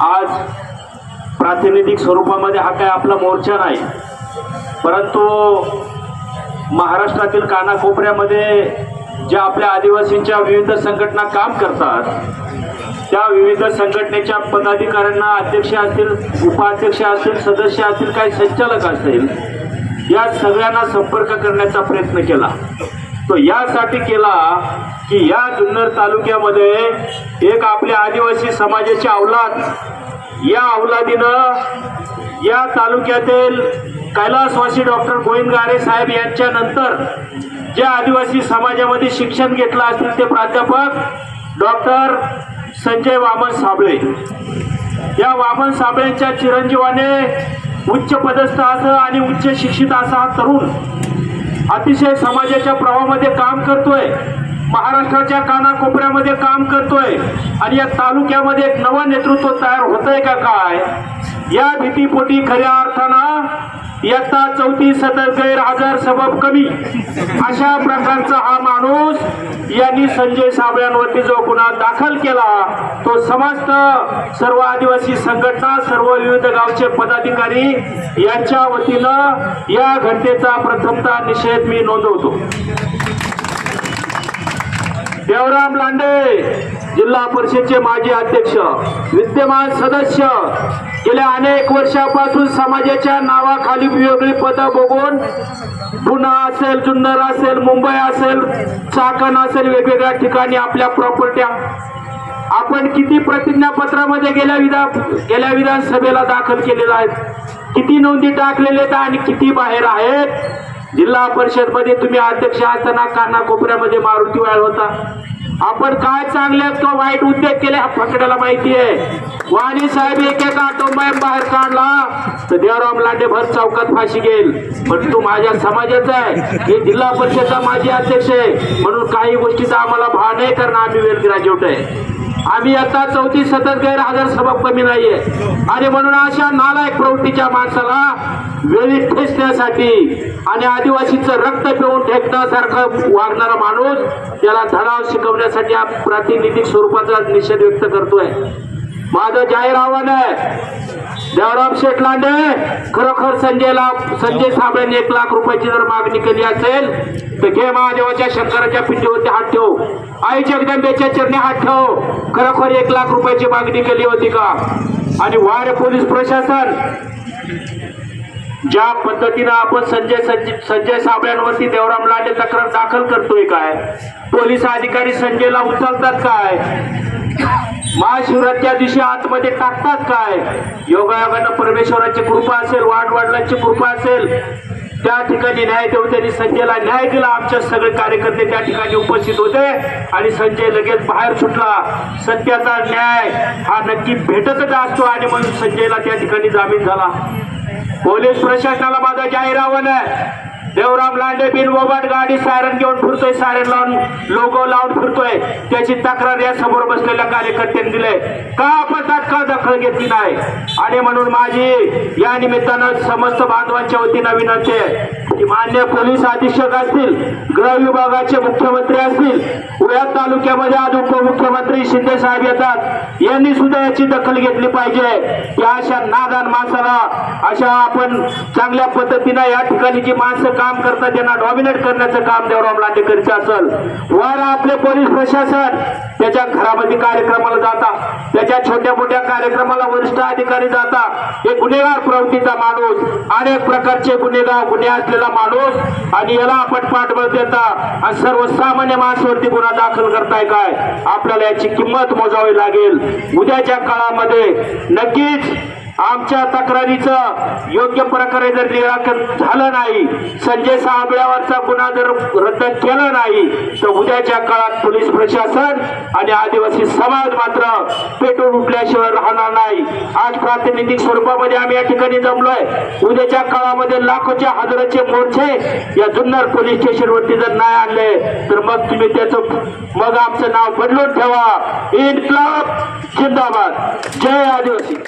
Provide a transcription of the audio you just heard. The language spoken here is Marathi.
आज प्रातिनिधिक स्वरूपामध्ये हा काय आपला मोर्चा नाही. परंतु महाराष्ट्रातील कानाकोपऱ्यामध्ये ज्या आपल्या आदिवासींच्या विविध संघटना काम करतात त्या विविध संघटनेच्या पदाधिकाऱ्यांना अध्यक्ष असतील उपाध्यक्ष असतील सदस्य असतील काही संचालक असतील या सगळ्यांना संपर्क करण्याचा प्रयत्न केला. तो यासाठी केला की या जुन्नर तालुक्यामध्ये एक आपल्या आदिवासी समाजाची अवलाद या अवलादीनं या तालुक्यातील कैलासवासी डॉक्टर गोविंद गारे साहेब यांच्या नंतर ज्या आदिवासी समाजामध्ये शिक्षण घेतलं असतील ते प्राध्यापक डॉक्टर संजय वामन साबळे. या वामन साबळेंच्या चिरंजीवाने उच्च पदस्थ असं आणि उच्च शिक्षित असा हा तरुण अतिशय समाजाच्या प्रवाहामध्ये काम करतोय. महाराष्ट्राच्या कानाकोपऱ्यामध्ये काम करतोय आणि या तालुक्यामध्ये एक नवं नेतृत्व तयार होतंय का काय? या भीतीपोटी खऱ्या अर्थानं इयत्ता चौथी सतत गैरहजर सबब कमी अशा प्रकारचा हा माणूस यांनी संजय साबळ्यांवरती जो गुन्हा दाखल केला तो समस्त सर्व आदिवासी संघटना सर्व विविध गावचे पदाधिकारी यांच्या वतीनं या घटनेचा प्रथमता निषेध मी नोंदवतो. देवराम लांडे जिल्हा परिषदचे माजी अध्यक्ष विद्यमान सदस्य गेल्या अनेक वर्षापासून समाजाच्या नावाखाली वेगळी पदं बघून पुणा असेल जुन्नर असेल मुंबई असेल चाकण असेल वेगवेगळ्या ठिकाणी आपल्या प्रॉपर्ट्या आपण किती प्रतिज्ञापत्रामध्ये गेल्या विधा गेल्या विधानसभेला दाखल केलेला आहेत? किती नोंदी टाकलेल्या आहेत आणि किती बाहेर आहेत? जिल्हा परिषदमध्ये तुम्ही अध्यक्ष असताना काना कोपऱ्यामध्ये मारुती वाळ होता. आपण काय चांगले का वाईट उद्योग केले फकड्याला माहिती आहे. वाणी साहेब एकेका एक बाहेर काढला तर देवराम लांडे भर चौकात फाशी घेईल. पण तू माझ्या समाजाचा आहे. हे जिल्हा परिषदचा माझी अध्यक्ष आहे. म्हणून काही गोष्टीचा आम्हाला भाव नाही कारण आम्ही वेल ग्रॅज्युएट आहे. आम्ही आता चौथी सतत गैरहजर सबब कमी नाहीये. आणि म्हणून अशा नालायक प्रवृत्तीच्या माणसाला वेळी ठेचण्यासाठी आणि आदिवासीचं रक्त पिऊन ठेकण्यासारखं वागणारा माणूस त्याला धडाव शिकवण्यासाठी हा प्रातिनिधिक स्वरूपाचा निषेध व्यक्त करतोय. माझं जाहीर आव्हान आहे. देवराम शेठ लांडे खरोखर संजयला संजय साबळेने एक लाख रुपयाची जर मागणी केली असेल तर घे महादेवाच्या शंकराच्या पिंडीवरती हात ठेव. आई जगदंबेच्या चरणी हात ठेव. खरोखर एक लाख रुपयाची मागणी केली होती का? आणि वार पोलीस प्रशासन ज्या पद्धतीनं आपण संजय संजय संजय साबळ्यांवरती देवराम लांडे तक्रार दाखल करतोय काय? पोलीस अधिकारी संजयला उचलतात काय? महाशिवरात्रीच्या दिवशी आतमध्ये टाकतात काय? योगायोगानं परमेश्वराची कृपा असेल वाढवाडलांची कृपा असेल. त्या ठिकाणी न्याय देवत्यांनी संजयला न्याय दिला आमच्या सगळे कार्यकर्ते त्या ठिकाणी उपस्थित होते आणि संजय लगेच बाहेर सुटला. सत्याचा न्याय हा नक्की भेटतच असतो आणि म्हणून संजयला त्या ठिकाणी जामीन झाला. पोलीस प्रशासनाला माझा जाहीर आव्हान आहे. देवराम लांडे बिन बोबाट गाडी सायरन घेऊन फिरतोय सायरन लावून लोगो लावून फिरतोय. त्याची तक्रार या समोर बसलेल्या कार्यकर्त्यांनी दिले का आपण तात्काळ दखल घेतली नाही? आणि म्हणून माझी या निमित्तानं समस्त बांधवांच्या वतीनं विनंती आहे की मान्य पोलीस अधीक्षक असतील गृह विभागाचे मुख्यमंत्री असतील उया तालुक्यामध्ये आज उपमुख्यमंत्री शिंदे साहेब येतात. यांनी सुद्धा याची दखल घेतली पाहिजे. की अशा नादान माणसाला अशा आपण चांगल्या पद्धतीनं या ठिकाणी जी माणसं काम करतात त्यांना डॉमिनेट करण्याचं काम देवराव लांडे असेल. वर आपले पोलीस प्रशासन. त्याच्या घरामध्ये कार्यक्रमाला जाता. त्याच्या छोट्या मोठ्या कार्यक्रमाला वरिष्ठ अधिकारी जाता. हे गुन्हेगार प्रवृत्तीचा माणूस अनेक प्रकारचे गुन्हेगार गुन्हे असलेला माणूस आणि याला आपण पाठबळ देता. आणि सर्वसामान्य माणसावरती गुन्हा दाखल करताय काय? आपल्याला याची किंमत मोजावी लागेल. उद्याच्या काळामध्ये नक्कीच आमच्या तक्रारीचं योग्य प्रकारे जर निराकरण झालं नाही संजय साबळ्यावरचा गुन्हा जर रद्द केला नाही तर उद्याच्या काळात पोलीस प्रशासन आणि आदिवासी समाज मात्र पेटून उठल्याशिवाय राहणार नाही. आज प्रातिनिधिक स्वरूपामध्ये आम्ही या ठिकाणी जमलोय. उद्याच्या काळामध्ये लाखोच्या हजाराचे मोर्चे या जुन्नर पोलीस स्टेशनवरती जर नाही आणले तर मग तुम्ही त्याचं मग आमचं नाव बदलून ठेवा. इन्क्लाब जिंदाबाद. जय आदिवासी.